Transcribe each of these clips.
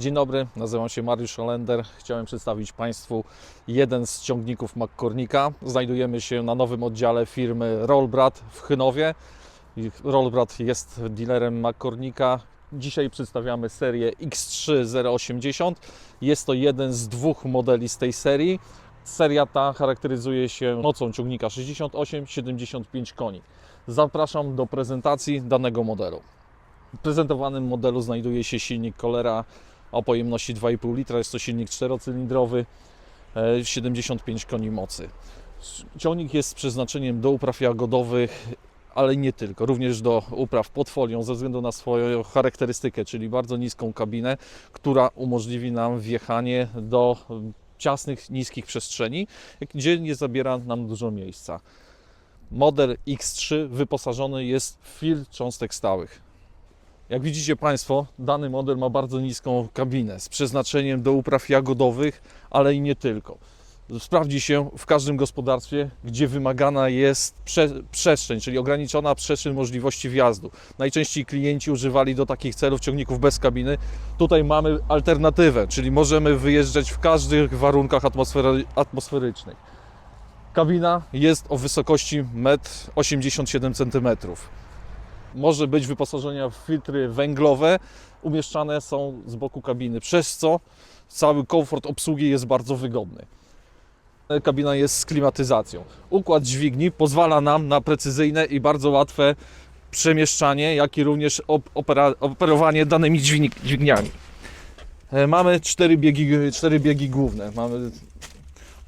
Dzień dobry, nazywam się Mariusz Olender. Chciałem przedstawić Państwu jeden z ciągników McCormicka. Znajdujemy się na nowym oddziale firmy Rollbrad w Chynowie. I Rollbrad jest dealerem McCormicka. Dzisiaj przedstawiamy serię X3 080. Jest to jeden z dwóch modeli z tej serii. Seria ta charakteryzuje się mocą ciągnika 68-75 koni. Zapraszam do prezentacji danego modelu. W prezentowanym modelu znajduje się silnik Colera o pojemności 2,5 litra. Jest to silnik czterocylindrowy, e, 75 koni mocy. Ciągnik jest przeznaczeniem do upraw jagodowych, ale nie tylko, również do upraw pod folią ze względu na swoją charakterystykę, czyli bardzo niską kabinę, która umożliwi nam wjechanie do ciasnych, niskich przestrzeni, gdzie nie zabiera nam dużo miejsca. Model X3 wyposażony jest w filtr cząstek stałych. Jak widzicie Państwo, dany model ma bardzo niską kabinę z przeznaczeniem do upraw jagodowych, ale i nie tylko. Sprawdzi się w każdym gospodarstwie, gdzie wymagana jest prze przestrzeń, czyli ograniczona przestrzeń możliwości wjazdu. Najczęściej klienci używali do takich celów ciągników bez kabiny. Tutaj mamy alternatywę, czyli możemy wyjeżdżać w każdych warunkach atmosfery atmosferycznych. Kabina jest o wysokości 1,87 cm może być wyposażenia w filtry węglowe, umieszczane są z boku kabiny, przez co cały komfort obsługi jest bardzo wygodny. Kabina jest z klimatyzacją. Układ dźwigni pozwala nam na precyzyjne i bardzo łatwe przemieszczanie, jak i również operowanie danymi dźwigni- dźwigniami. E, Mamy cztery biegi, cztery biegi główne. Mamy,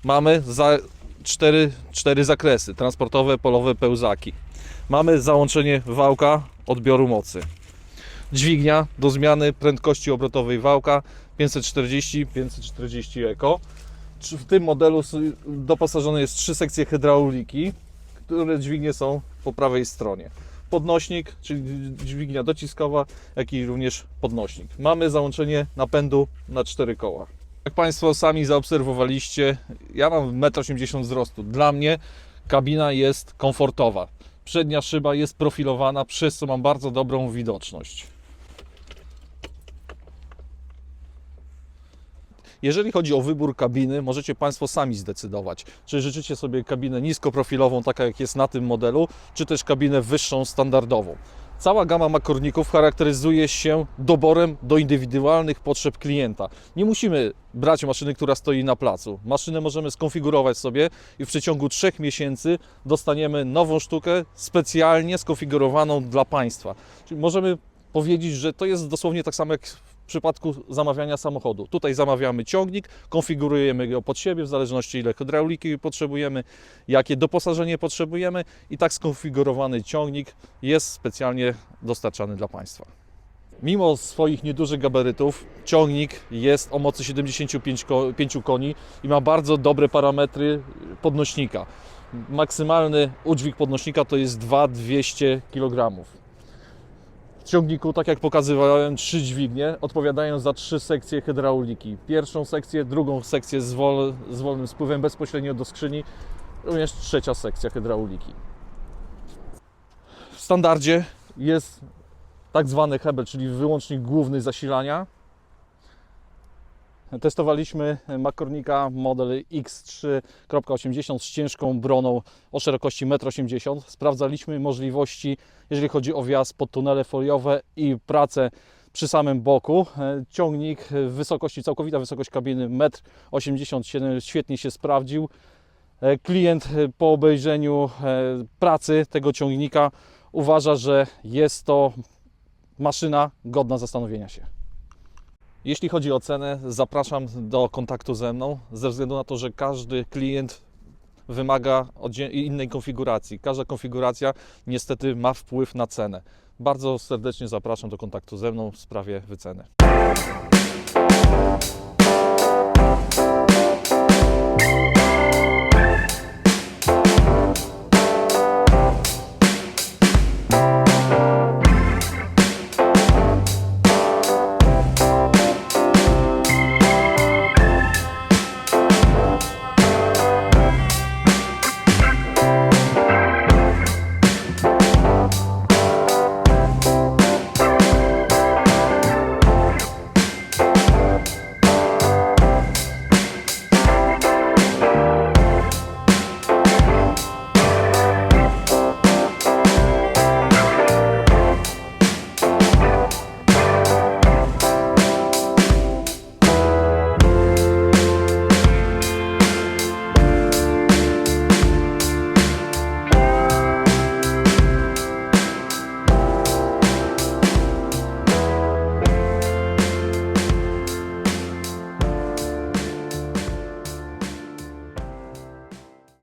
mamy za cztery, cztery zakresy: transportowe, polowe, pełzaki. Mamy załączenie wałka odbioru mocy. Dźwignia do zmiany prędkości obrotowej wałka 540-540 Eco. Czy W tym modelu doposażone jest trzy sekcje hydrauliki, które dźwignie są po prawej stronie. Podnośnik, czyli dźwignia dociskowa, jak i również podnośnik. Mamy załączenie napędu na cztery koła. Jak Państwo sami zaobserwowaliście, ja mam 1,80 m wzrostu. Dla mnie kabina jest komfortowa. Przednia szyba jest profilowana, przez co mam bardzo dobrą widoczność. Jeżeli chodzi o wybór kabiny, możecie Państwo sami zdecydować, czy życzycie sobie kabinę niskoprofilową, taka jak jest na tym modelu, czy też kabinę wyższą, standardową. Cała gama makorników charakteryzuje się doborem do indywidualnych potrzeb klienta. Nie musimy brać maszyny, która stoi na placu. Maszynę możemy skonfigurować sobie i w przeciągu trzech miesięcy dostaniemy nową sztukę specjalnie skonfigurowaną dla Państwa. Czyli możemy powiedzieć, że to jest dosłownie tak samo jak przypadku zamawiania samochodu. Tutaj zamawiamy ciągnik, konfigurujemy go pod siebie w zależności ile hydrauliki potrzebujemy, jakie doposażenie potrzebujemy i tak skonfigurowany ciągnik jest specjalnie dostarczany dla Państwa. Mimo swoich niedużych gabarytów, ciągnik jest o mocy 75 ko- pięć koni i ma bardzo dobre parametry podnośnika. Maksymalny udźwig podnośnika to jest 2200 kg. W ciągniku, tak jak pokazywałem, trzy dźwignie odpowiadają za trzy sekcje hydrauliki. Pierwszą sekcję, drugą sekcję z, wol, z wolnym spływem bezpośrednio do skrzyni, również trzecia sekcja hydrauliki. W standardzie jest tak zwany hebel, czyli wyłącznik główny zasilania. Testowaliśmy Makornika model X3.80 z ciężką broną o szerokości 1,80 m. Sprawdzaliśmy możliwości, jeżeli chodzi o wjazd pod tunele foliowe i pracę przy samym boku. Ciągnik w wysokości, całkowita wysokość kabiny 1,87 m świetnie się sprawdził. Klient po obejrzeniu e, pracy tego ciągnika uważa, że jest to maszyna godna zastanowienia się. Jeśli chodzi o cenę, zapraszam do kontaktu ze mną, ze względu na to, że każdy klient wymaga innej konfiguracji. Każda konfiguracja niestety ma wpływ na cenę. Bardzo serdecznie zapraszam do kontaktu ze mną w sprawie wyceny.